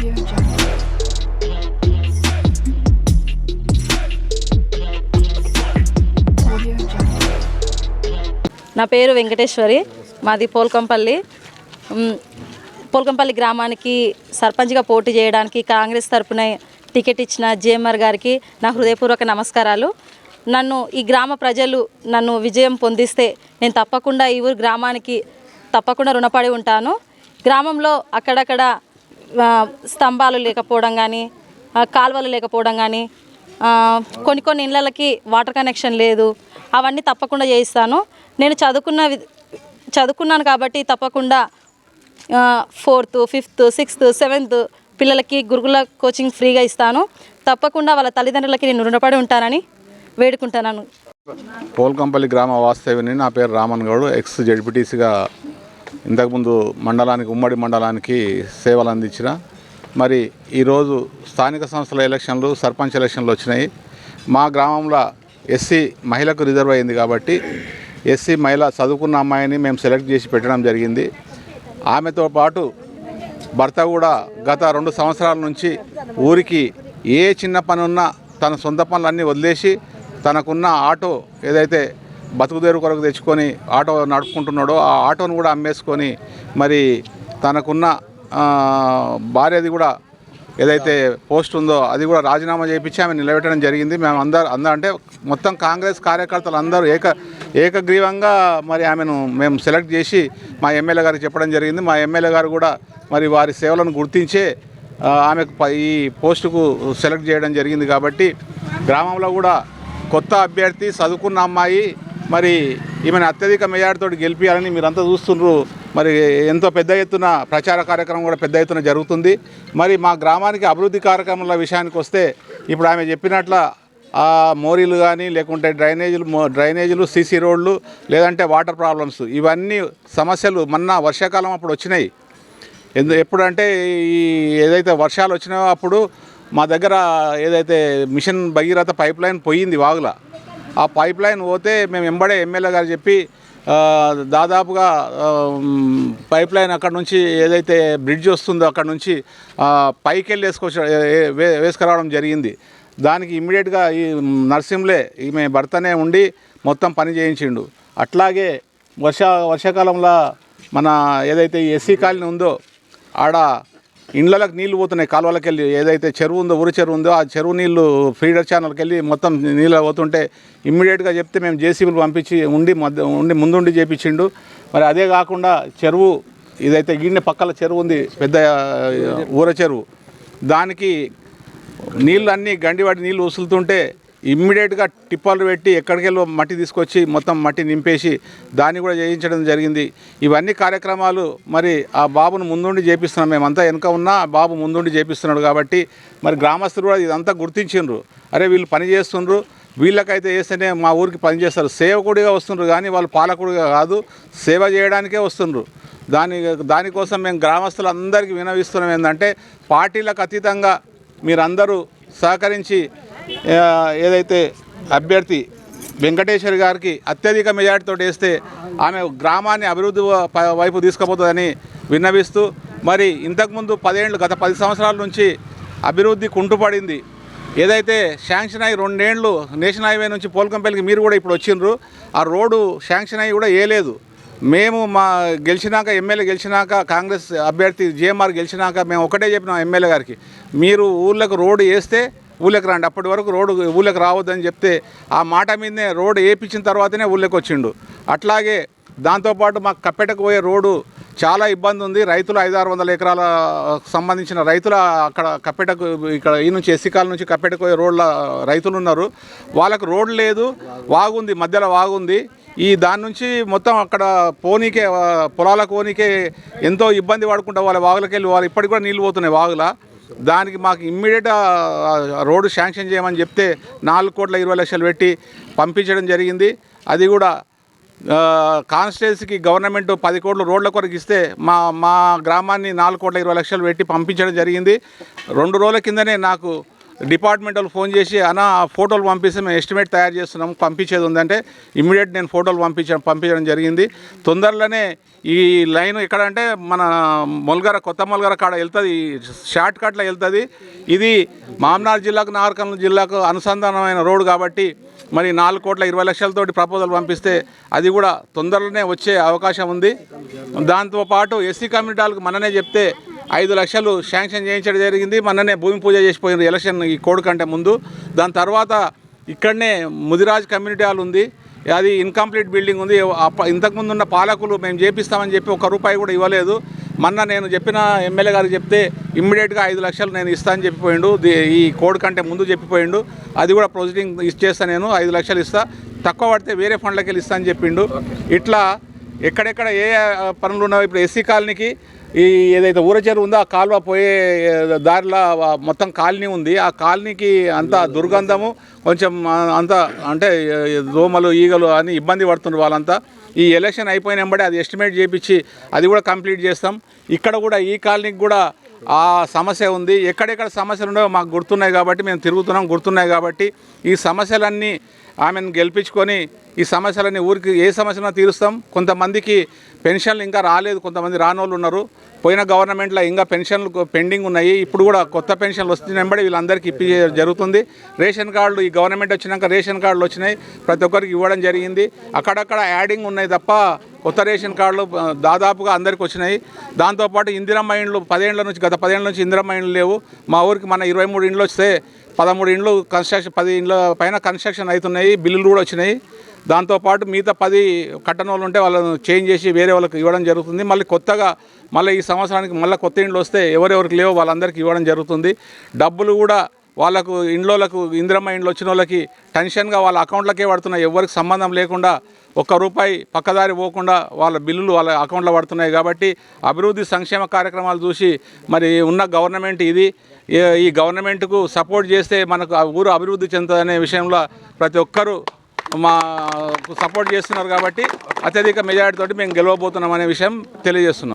నా పేరు వెంకటేశ్వరి. మాది పోల్కంపల్లి. పోల్కంపల్లి గ్రామానికి సర్పంచ్గా పోటీ చేయడానికి కాంగ్రెస్ తరపున టికెట్ ఇచ్చిన జేఎంఆర్ గారికి నా హృదయపూర్వక నమస్కారాలు. నన్ను ఈ గ్రామ ప్రజలు నన్ను విజయం పొందిస్తే నేను తప్పకుండా ఈ ఊరు గ్రామానికి తప్పకుండా రుణపడి ఉంటాను. గ్రామంలో అక్కడక్కడ స్తంభాలు లేకపోవడం కానీ కాలువలు లేకపోవడం కానీ కొన్ని కొన్ని ఇళ్ళకి వాటర్ కనెక్షన్ లేదు అవన్నీ తప్పకుండా చేయిస్తాను. నేను చదువుకున్న వి- చదువుకున్నాను కాబట్టి తప్పకుండా ఫోర్త్ ఫిఫ్త్ సిక్స్త్ సెవెంత్ పిల్లలకి గురుకుల కోచింగ్ ఫ్రీగా ఇస్తాను. తప్పకుండా వాళ్ళ తల్లిదండ్రులకి నేను రుణపడి ఉంటానని వేడుకుంటున్నాను. పోల్కంపల్లి గ్రామ వాస్తవ్యుని నా పేరు రామన్ గౌడ్ ఎక్స్ జడ్పీటీసీగా ఇంతకుముందు మండలానికి ఉమ్మడి మండలానికి సేవలు అందించిన మరి ఈరోజు స్థానిక సంస్థల ఎలక్షన్లు సర్పంచ్ ఎలక్షన్లు వచ్చినాయి. మా గ్రామంలో ఎస్సీ మహిళకు రిజర్వ్ అయింది కాబట్టి ఎస్సీ మహిళ చదువుకున్న అమ్మాయిని మేము సెలెక్ట్ చేసి పెట్టడం జరిగింది. ఆమెతో పాటు భర్త కూడా గత రెండు సంవత్సరాల నుంచి ఊరికి ఏ చిన్న పని ఉన్నా తన సొంత పనులన్నీ వదిలేసి తనకున్న ఆటో ఏదైతే బతుకుదేరు కొరకు తెచ్చుకొని ఆటో నడుపుకుంటున్నాడో ఆ ఆటోను కూడా అమ్మేసుకొని మరి తనకున్న భార్యది కూడా ఏదైతే పోస్ట్ ఉందో అది కూడా రాజీనామా చేయించి ఆమె నిలబెట్టడం జరిగింది. మేము అందరు అందరూ అంటే మొత్తం కాంగ్రెస్ కార్యకర్తలు అందరూ ఏక ఏకగ్రీవంగా మరి ఆమెను మేము సెలెక్ట్ చేసి మా ఎమ్మెల్యే గారికి చెప్పడం జరిగింది. మా ఎమ్మెల్యే గారు కూడా మరి వారి సేవలను గుర్తించే ఆమెకు ఈ పోస్టుకు సెలెక్ట్ చేయడం జరిగింది. కాబట్టి గ్రామంలో కూడా కొత్త అభ్యర్థి చదువుకున్న అమ్మాయి మరి ఈమెను అత్యధిక మెజార్టీతో గెలిపించాలని మీరంతా చూస్తున్నారు మరి ఎంతో పెద్ద ఎత్తున ప్రచార కార్యక్రమం కూడా పెద్ద ఎత్తున జరుగుతుంది. మరి మా గ్రామానికి అభివృద్ధి కార్యక్రమాల విషయానికి వస్తే ఇప్పుడు ఆమె చెప్పినట్ల ఆ మోరీలు కానీ లేకుంటే డ్రైనేజీలు మో డ్రైనేజీలు సీసీ రోడ్లు లేదంటే వాటర్ ప్రాబ్లమ్స్ ఇవన్నీ సమస్యలు మొన్న వర్షాకాలం అప్పుడు వచ్చినాయి. ఎందు ఎప్పుడంటే ఈ ఏదైతే వర్షాలు వచ్చినాయో అప్పుడు మా దగ్గర ఏదైతే మిషన్ భగీరథ పైప్ లైన్ పోయింది వాగుల. ఆ పైప్ లైన్ పోతే మేము ఎంబడే ఎమ్మెల్యే గారు చెప్పి దాదాపుగా పైప్ లైన్ అక్కడ నుంచి ఏదైతే బ్రిడ్జ్ వస్తుందో అక్కడ నుంచి పైకి వెళ్ళి వేసుకొచ్చ వేసుకురావడం జరిగింది. దానికి ఇమ్మీడియట్గా ఈ నర్సింహ్లే ఈమె భర్తనే ఉండి మొత్తం పని చేయించిండు. అట్లాగే వర్ష వర్షాకాలంలో మన ఏదైతే ఎస్సీ కాలనీ ఉందో ఆడ ఇండ్లలకు నీళ్ళు పోతున్నాయి కాలువలకు వెళ్ళి ఏదైతే చెరువు ఉందో ఊరి చెరువు ఉందో ఆ చెరువు నీళ్ళు ఫీడర్ ఛానల్కి వెళ్ళి మొత్తం నీళ్ళు పోతుంటే ఇమ్మీడియట్గా చెప్తే మేము జేసీబీలు పంపించి ఉండి మధ్య ఉండి ముందుండి చేపించిండు. మరి అదే కాకుండా చెరువు ఇదైతే గిన్నె పక్కల చెరువు ఉంది పెద్ద ఊర చెరువు. దానికి నీళ్ళు అన్నీ గండివాటి నీళ్ళు వసులుతుంటే ఇమ్మీడియట్గా టిప్పర్లు పెట్టి ఎక్కడికెళ్ళో మట్టి తీసుకొచ్చి మొత్తం మట్టి నింపేసి దాన్ని కూడా చేయించడం జరిగింది. ఇవన్నీ కార్యక్రమాలు మరి ఆ బాబును ముందుండి చేపిస్తున్నాం మేమంతా. వెనుక ఉన్నా ఆ బాబు ముందుండి చేపిస్తున్నాడు కాబట్టి మరి గ్రామస్తులు కూడా ఇదంతా గుర్తించిండ్రు. అరే వీళ్ళు పని చేస్తుండ్రు. వీళ్ళకైతే వేస్తేనే మా ఊరికి పని చేస్తారు. సేవకుడిగా వస్తుండ్రు కానీ వాళ్ళు పాలకుడిగా కాదు సేవ చేయడానికే వస్తుండ్రు. దాని దానికోసం మేము గ్రామస్తులందరికీ వినవిస్తున్నాం ఏంటంటే పార్టీలకు అతీతంగా మీరందరూ సహకరించి ఏదైతే అభ్యర్థి వెంకటేశ్వర్ గారికి అత్యధిక మెజార్టీతో వేస్తే ఆమె గ్రామాన్ని అభివృద్ధి వైపు తీసుకుపోతుందని విన్నవిస్తూ మరి ఇంతకుముందు పదేళ్ళు గత పది సంవత్సరాల నుంచి అభివృద్ధి కుంటుపడింది. ఏదైతే శాంక్షన్ అయ్యి రెండేళ్ళు నేషనల్ హైవే నుంచి పోల్కంపల్లికి మీరు కూడా ఇప్పుడు వచ్చిండ్రు ఆ రోడ్డు శాంక్షన్ అయ్యి కూడా వేయలేదు మేము మా గెలిచినాక ఎమ్మెల్యే గెలిచినాక కాంగ్రెస్ అభ్యర్థి జేఎంఆర్ గెలిచినాక మేము ఒకటే చెప్పినాం ఎమ్మెల్యే గారికి మీరు ఊళ్ళకు రోడ్డు వేస్తే ఊళ్ళకి రండి. అప్పటి వరకు రోడ్డు ఊళ్ళకి రావద్దని చెప్తే ఆ మాట మీదనే రోడ్డు వేయించిన తర్వాతనే ఊళ్ళకి వచ్చిండు. అట్లాగే దాంతోపాటు మాకు కప్పెటకు పోయే రోడ్డు చాలా ఇబ్బంది ఉంది. రైతులు ఐదు ఆరు వందల ఎకరాల సంబంధించిన రైతుల అక్కడ కప్పెటకు ఇక్కడ ఈ నుంచి ఎస్సికాల నుంచి కప్పెటకు పోయే రోడ్ల రైతులు ఉన్నారు. వాళ్ళకు రోడ్డు లేదు వాగుంది మధ్యలో వాగుంది. ఈ దాని నుంచి మొత్తం అక్కడ పోనీకే పొలాల పొలాలకు పోనీకే ఎంతో ఇబ్బంది పడుకుంటా వాళ్ళ వాగులకి వెళ్ళి వాళ్ళు ఇప్పటికి కూడా నీళ్ళు పోతున్నాయి వాగుల. దానికి మాకు ఇమ్మీడియట్ రోడ్డు శాంక్షన్ చేయమని చెప్తే నాలుగు కోట్ల ఇరవై లక్షలు పెట్టి పంపించడం జరిగింది. అది కూడా కాన్స్టిట్యున్సీకి గవర్నమెంట్ పది కోట్లు రోడ్ల కొరకు ఇస్తే మా మా గ్రామాన్ని నాలుగు కోట్ల ఇరవై లక్షలు పెట్టి పంపించడం జరిగింది. రెండు రోజుల కిందనే నాకు డిపార్ట్మెంట్ వాళ్ళు ఫోన్ చేసి అన్న ఆ ఫోటోలు పంపిస్తే మేము ఎస్టిమేట్ తయారు చేస్తున్నాం పంపించేది ఉందంటే ఇమ్మీడియట్ నేను ఫోటోలు పంపించడం పంపించడం జరిగింది. తొందరలోనే ఈ లైన్ ఎక్కడ అంటే మన మొల్గర కొత్త మొల్గర కాడ వెళ్తుంది షార్ట్ కట్లో వెళ్తుంది. ఇది మామనార్ జిల్లాకు నాగర్కర్నూలు జిల్లాకు అనుసంధానమైన రోడ్డు కాబట్టి మరి నాలుగు కోట్ల ఇరవై లక్షలతోటి ప్రపోజల్ పంపిస్తే అది కూడా తొందరలోనే వచ్చే అవకాశం ఉంది. దాంతోపాటు ఎస్సీ కమ్యూనిటీ వాళ్ళకి మననే చెప్తే ఐదు లక్షలు శాంక్షన్ చేయించడం జరిగింది. మొన్ననే భూమి పూజ చేసిపోయింది ఎలక్షన్ ఈ కోడ్ కంటే ముందు. దాని తర్వాత ఇక్కడనే ముదిరాజ్ కమ్యూనిటీ హాల్ ఉంది. అది ఇన్కంప్లీట్ బిల్డింగ్ ఉంది. అప్ప- ఇంతకుముందు ఉన్న పాలకులు మేము చేపిస్తామని చెప్పి ఒక రూపాయి కూడా ఇవ్వలేదు. మొన్న నేను చెప్పిన ఎమ్మెల్యే గారికి చెప్తే ఇమ్మీడియట్గా ఐదు లక్షలు నేను ఇస్తా అని చెప్పిపోయిండు. ఈ కోడ్ కంటే ముందు చెప్పిపోయిండు. అది కూడా ప్రొసీడింగ్ ఇచ్చేస్తా నేను. ఐదు లక్షలు ఇస్తా. తక్కువ పడితే వేరే ఫండ్లకి వెళ్ళి ఇస్తా అని చెప్పిండు. ఇట్లా ఎక్కడెక్కడ ఏ పనులు ఉన్నాయో ఇప్పుడు ఎస్సీ కాలనీకి ఈ ఏదైతే ఊర చెరువు ఉందో ఆ కాలువ పోయే దారిలో మొత్తం కాలనీ ఉంది. ఆ కాలనీకి అంత దుర్గంధము కొంచెం అంత అంటే దోమలు ఈగలు అని ఇబ్బంది పడుతున్నారు వాళ్ళంతా. ఈ ఎలక్షన్ అయిపోయిన వెంబడే అది ఎస్టిమేట్ చేపించి అది కూడా కంప్లీట్ చేస్తాం. ఇక్కడ కూడా ఈ కాలనీకి కూడా ఆ సమస్య ఉంది. ఎక్కడెక్కడ సమస్యలు ఉన్నాయో మాకు గుర్తున్నాయి కాబట్టి మేము తిరుగుతున్నాం గుర్తున్నాయి కాబట్టి ఈ సమస్యలన్నీ ఆమెను గెలిపించుకొని ఈ సమస్యలని ఊరికి ఏ సమస్యన తీరుస్తాం. కొంతమందికి పెన్షన్లు ఇంకా రాలేదు కొంతమంది రానోళ్ళు ఉన్నారు. పోయిన గవర్నమెంట్లో ఇంకా పెన్షన్లు పెండింగ్ ఉన్నాయి. ఇప్పుడు కూడా కొత్త పెన్షన్లు వస్తున్నాయంబడి వీళ్ళందరికీ ఇప్పి జరుగుతుంది. రేషన్ కార్డులు ఈ గవర్నమెంట్ వచ్చినాక రేషన్ కార్డులు వచ్చినాయి. ప్రతి ఒక్కరికి ఇవ్వడం జరిగింది. అక్కడక్కడ యాడింగ్ ఉన్నాయి తప్ప కొత్త రేషన్ కార్డులు దాదాపుగా అందరికి వచ్చినాయి. దాంతోపాటు ఇందిరమ్మ ఇండ్లు పదేళ్ళ నుంచి గత పదేళ్ళ నుంచి ఇందిరమ్మ ఇండ్లు లేవు. మా ఊరికి మన ఇరవై మూడు ఇండ్లు వస్తే పదమూడు ఇండ్లు కన్స్ట్రక్షన్ పది ఇండ్ల పైన కన్స్ట్రక్షన్ అవుతున్నాయి బిల్లులు కూడా వచ్చినాయి. దాంతోపాటు మిగతా పది కట్టని వాళ్ళు ఉంటే వాళ్ళను చేంజ్ చేసి వేరే వాళ్ళకి ఇవ్వడం జరుగుతుంది. మళ్ళీ కొత్తగా మళ్ళీ ఈ సంవత్సరానికి మళ్ళీ కొత్త ఇండ్లు వస్తే ఎవరెవరికి లేవో వాళ్ళందరికీ ఇవ్వడం జరుగుతుంది. డబ్బులు కూడా వాళ్ళకు ఇండ్లోలకు ఇందిరమ్మ ఇండ్లు వచ్చిన వాళ్ళకి టెన్షన్గా వాళ్ళ అకౌంట్లకే పడుతున్నాయి. ఎవరికి సంబంధం లేకుండా ఒక్క రూపాయి పక్కదారి పోకుండా వాళ్ళ బిల్లులు వాళ్ళ అకౌంట్లో పడుతున్నాయి కాబట్టి అభివృద్ధి సంక్షేమ కార్యక్రమాలు చూసి మరి ఉన్న గవర్నమెంట్ ఇది. ఈ- గవర్నమెంట్కు సపోర్ట్ చేస్తే మనకు ఆ ఊరు అభివృద్ధి చెందుతుందనే విషయంలో ప్రతి ఒక్కరూ మా సపోర్ట్ చేస్తున్నారు కాబట్టి అత్యధిక మెజారిటీ తోటి మేము గెలవబోతున్నాం అనే విషయం తెలియజేస్తున్నాం.